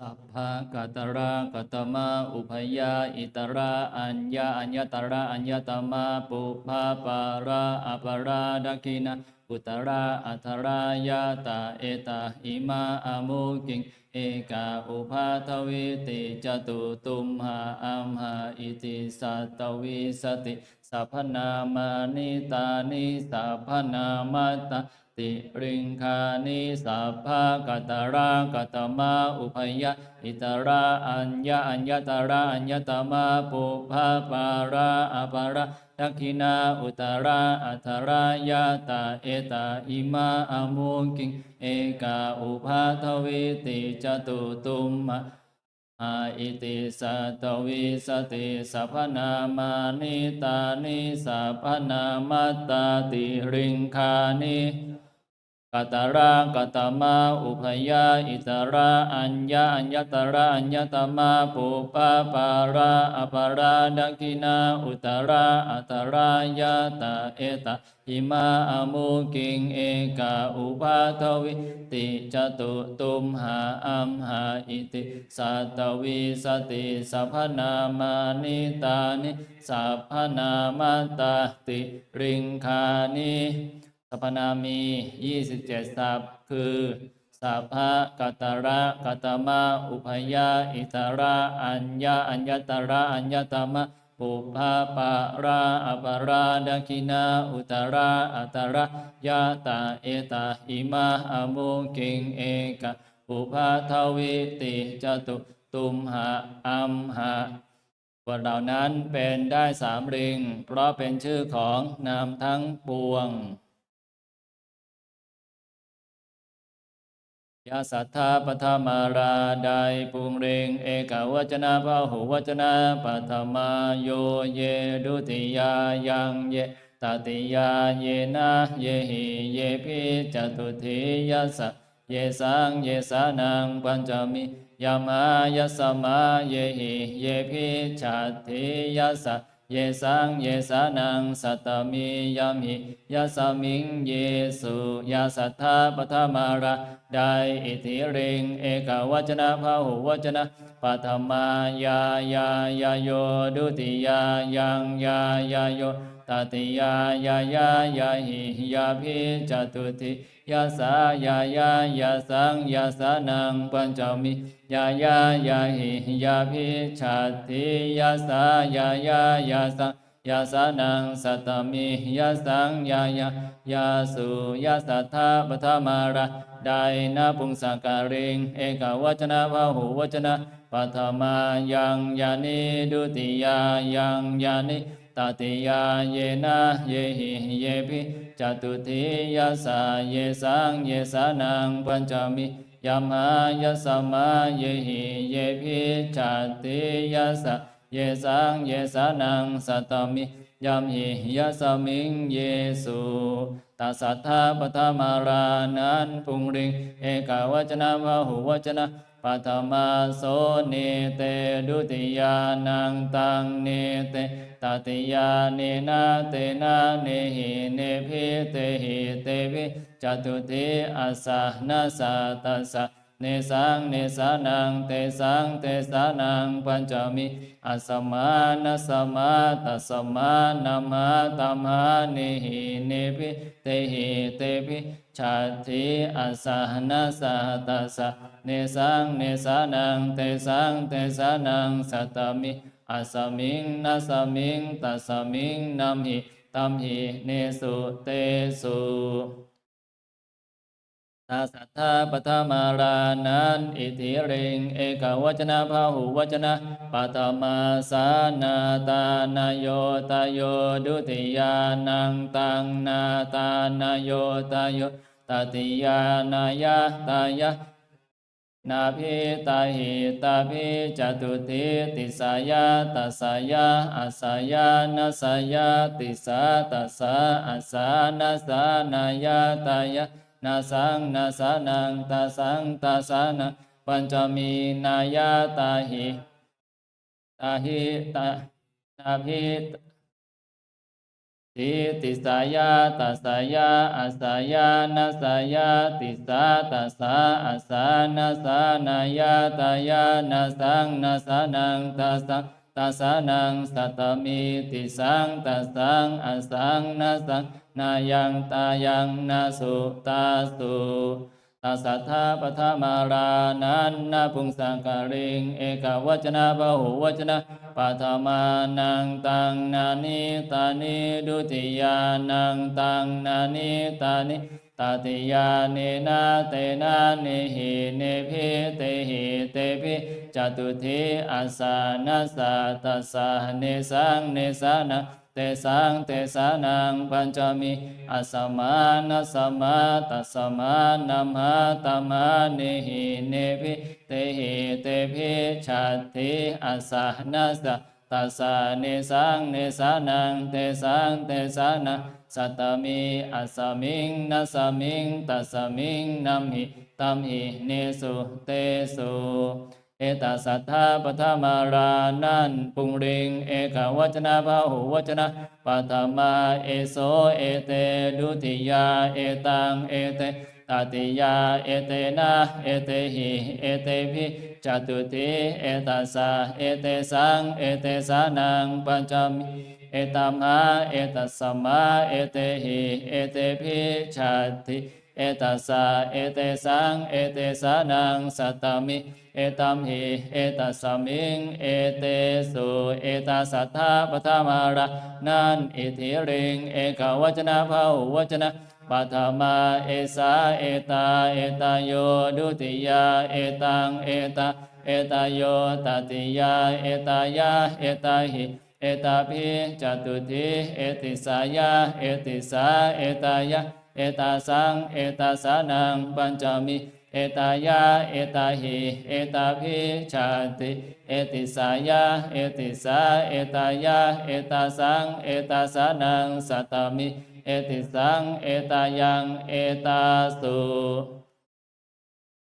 สัพพะกัตระกัตมาอุพยาอิตระอัญญาอัญญตระอัญญตมาปุพาปาราอปาราดกินาอุตระอัทรายาตาเอตาอิมาอมุกิงเอกาอุปาทวิติจตุตุมหาอัมหาอิติสัตวิสติสัพพนามานิตานิสัพพนามตา ติริงคานิสัพพะกัตระกัตมาอุพยะอิตระอัญญาอัญญตระอัญญตมาปุพาปาราอปาราทักขินาอุตระอัทรายาตาเอตาอิมาอมุกิงเอกาอุปาทวิติจตุตุมมะอาอิติสัตวิสติสัพนามานิตานิสัพพนามัตตาติริงคานิ กัตระกัตมาอุพยาอิตระอัญญาอัญญตระอัญญตมาปุปะปาราอปาราดักินาอุตระอัตรายาตาเอตาอิมาอมุกิงเอกาอุปาทวิติจตุตุมหาอัมหาอิติสัตวิสติสัพพนามานิตานิสัพพนามาตาติริงคานิ สัพนามียี่สิบเจ็ดสัพคือสัพพะกัตระกัตมาอุพยาอิตระอัญญาอัญญตระอัญญตมะปุพาปาราอปาราดกินาอุตระอัตระยะตาเอตาอิมาอมุกิงเอกะปุพาทวิติจตุตุมหาอัมหาบทเหล่านั้นเป็นได้สามริง เพราะเป็นชื่อของนามทั้งปวง ยาสัทธาปทมาราไดปุงเรงเอกวัจนะพหุวจนะปัทมาโยเยดุติยายังเยตติยาเยนะเยหิเยพิจตุทิยัสสะเยสังเยสานังปัญจมิยามายสมาเยหิเยพิชัตถิยัสสะ เยสังเยสานังสัตตมิยามิยาสมิงเยสุยาสัทธาปทมาระไดอิทิเริงเอกวัจนะพหุวัจนะปัทมายายายาโยดุติยายังยายาโย ตติยายายายาหิยาพิจตุติยาสายายายาสังยาสานังปัญจมิยายายาหิยาพิชัตติยาสายายายาสังยาสานังสัตตมิยาสังยายายาสุยาสัทธาปทมาราไดนาปุงสังการิง เอกวจนะพหุวจนะปัทมายังยานิดุติยายังยานิ ตติยาเยนะเยหิเยพิจตุติยาสาเยสังเยสานังปัญจมิยามหายสมาเยหิเยพิจติยาสาเยสังเยสานังสัตตมิยามหิยสมิงเยสุตัสสัทธาปทมารานันปุงริง เอกวจนะพหุวจนะ ปัทมาโสเนเตดุติยานังตังเนเตตติยาเนนาเตนะเนหิเนพิเตหิเตวิจตุติอาสานาสาตัสสะเนสังเนสานังเตสังเตสานังปัญจมิอัสมานัสมาตัสมานามาตัมหาเนหิเนพิเตหิเตพิชาติอาสานาสาตัสสะ เนสังเนสานังเตสังเตสานังสัตตมิอาสมิงนาสมิงตัสมิงนัมหิตัมหิเนสุเตสุตาสัทธาปทมารานันอิทิเริงเอกวจนะพหุวจนะปัตมาสานาตานโยตโยดุติยานังตังนาตานโยตโยตติยานายะตายะ นาพิตาหิตาพิจตุติติสายาตัสายาอาสายานาสายาติสาตัสสาอาสานาสานายาตายานาสังนาสานังตาสังตาสานังปัญจมีนายาตาหิตาหิตานาพิ ทิติสายาตัสายาอาสายานาสายาติสาตัสาอาสานาสานายาตายานาสังนาสานังตัสังตัสานังสัตตมิติสังตัสสังอาสังนาสังนายังตายังนาสุตาสุ ตัสสะทาปทามารานันนาพุงสังการิง เอกวจนะบหุวจนะปัทมานังตังนานิตานิดุติยานังตังนานิตานิตติยาเนนาเตนะเนหิเนพิเตหิเตพิจตุทิอาสานัสสะตัสสะเนสังเนสานะ เตสังเตสานังปัญจมิอาสมานัสสมาตัสสมานัมหาตมะเนหิเนพิเตหิเตพิชัตถิอาสานัสสะตัสสะเนสังเนสานังเตสังเตสานังสัตตมิอัสมิงนัสสมิงตัสสมิงนัมหิตัมหิเนสุเตสุ เอตัสัทธาปทามารานันปุงริง เอกวจนะพหุวจนะปัทมาเอโสเอเตดุติยาเอตังเอเตตติยาเอเตนะเอเตหิเอเตพิจตุติเอตัสสะเอเตสังเอเตสานังปัญจมิเอตัมหาเอตัสสมมาเอเตหิเอเตพิชัตถิ เอตัสสะเอเตสังเอเตสานังสัตตมิเอตัมหิเอตัสสมิงเอเตสุเอตัสสัทธาปทามารานันอิทิริงเอกวัจนะภาหุวจนะปัทมาเอสาเอตาเอตาโยดุติยาเอตังเอตาเอตาโยตติยาเอตายาเอตาหิ ตาภิจตุทิเอติสายาเอติสาเอตายะเอตาสังเอตาสานังปัญจมิเอตายาเอตาหิเอตาภิชาติเอติสายาเอติสาเอตายาเอตาสังเอตาสานังสัตตมิเอติสังเอตายังเอตาสุ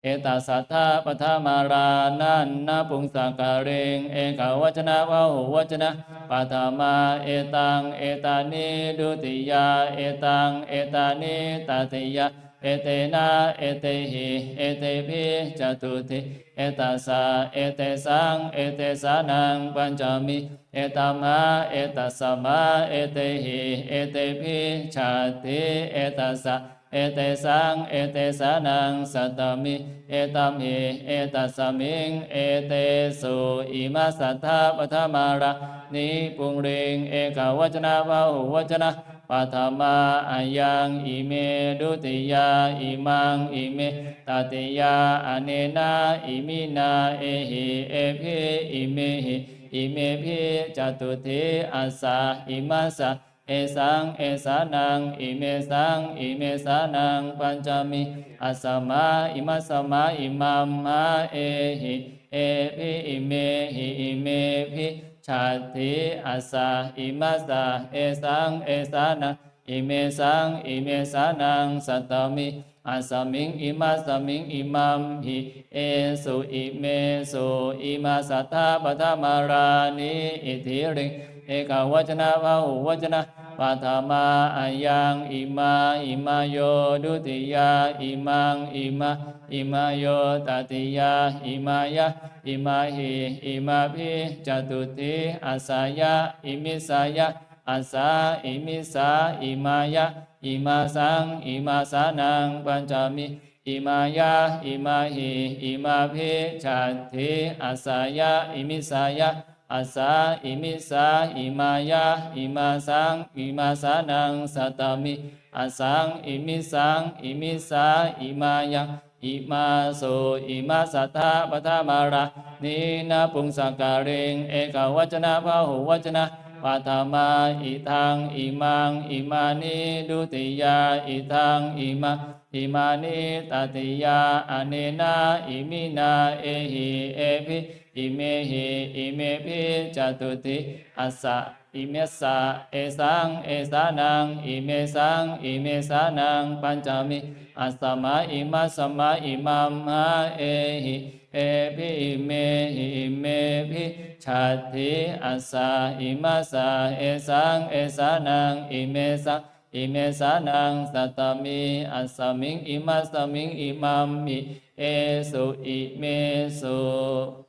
เอตัสสัทธาปทามารานันนาปุงสังการิงเอกวจนะวะหุวจนะปัทมาเอตังเอตานิดุติยาเอตังเอตานิตติยาเอเตนะเอเตหิเอเตพิจตุติเอตัสสะเอเตสังเอเตสานังปัญจมิเอตัมหาเอตัสสมาเอเตหิเอเตพิชัตถิเอตัสสะ เอเตสัง เอเตสานังสัตตมิ เอตัมหิเอตัสมิง เอเตสุอิมาสัทธาปัทามารานิปุงริงเอกวจนะวหุวจนะปัทมาอายังอิเมดุติยาอิมังอิเมตติยาอเนนาอิมินาเอหิเอพิอิเมหิอิเมพิจตุทิอาสาอิมาสะ เอสังเอสานังอิเมสังอิเมสานังปัญจมิอัสมาอิมัสมาอิมัมมะเอหิเอภิอิเมหิอิเมภิชาติอัสสะอิมัสสะเอสังเอสานังอิเมสังอิเมสานังสัตตมิอัสมิงอิมัสมิงอิมัมหิเอสุอิเมสุอิมาสัทธาปทามารานิอิทิริงเอกวจนะวหุวจนะ ปัทมาอายังอิมาอิมาโยดุติยาอิมังอิมาอิมาโยตติยาอิมายะอิมาหิอิมาภิจตุติอาสายะอิมิสายะอาสาอิมิสาอิมายะอิมาสังอิมาสานังปัญจมิอิมายะอิมาหิอิมาภิชัตถิอาสายะอิมิสายะ อาสาอิมิสาอิมายะอิมาสังอิมาสานังสัตตมิอาสังอิมิสังอิมิสาอิมายังอิมาโสอิมาสัทธาปทามารานินาปุงสังการิงเอกวัจนะพหุวัจนะปัทมาอิทังอิมังอิมานิดุติยาอิทังอิมาอิมานิตติยาอเนนาอิมินาเอหิเอภิ อิเมหิอิเมภิจตุติอัสสะอิเมสะเอสังเอสานังอิเมสังอิเมสานังปัญจมิอัสสมาอิมัสมาอิมัมหาเอหิเอภิอิเมหิอิเมภิชัตถิอัสสะอิมัสะเอสังเอสานังอิเมสังอิเมสานังสัตตมิอัสสมิงอิมัสมิงอิมัมมิเอสุอิเมสุ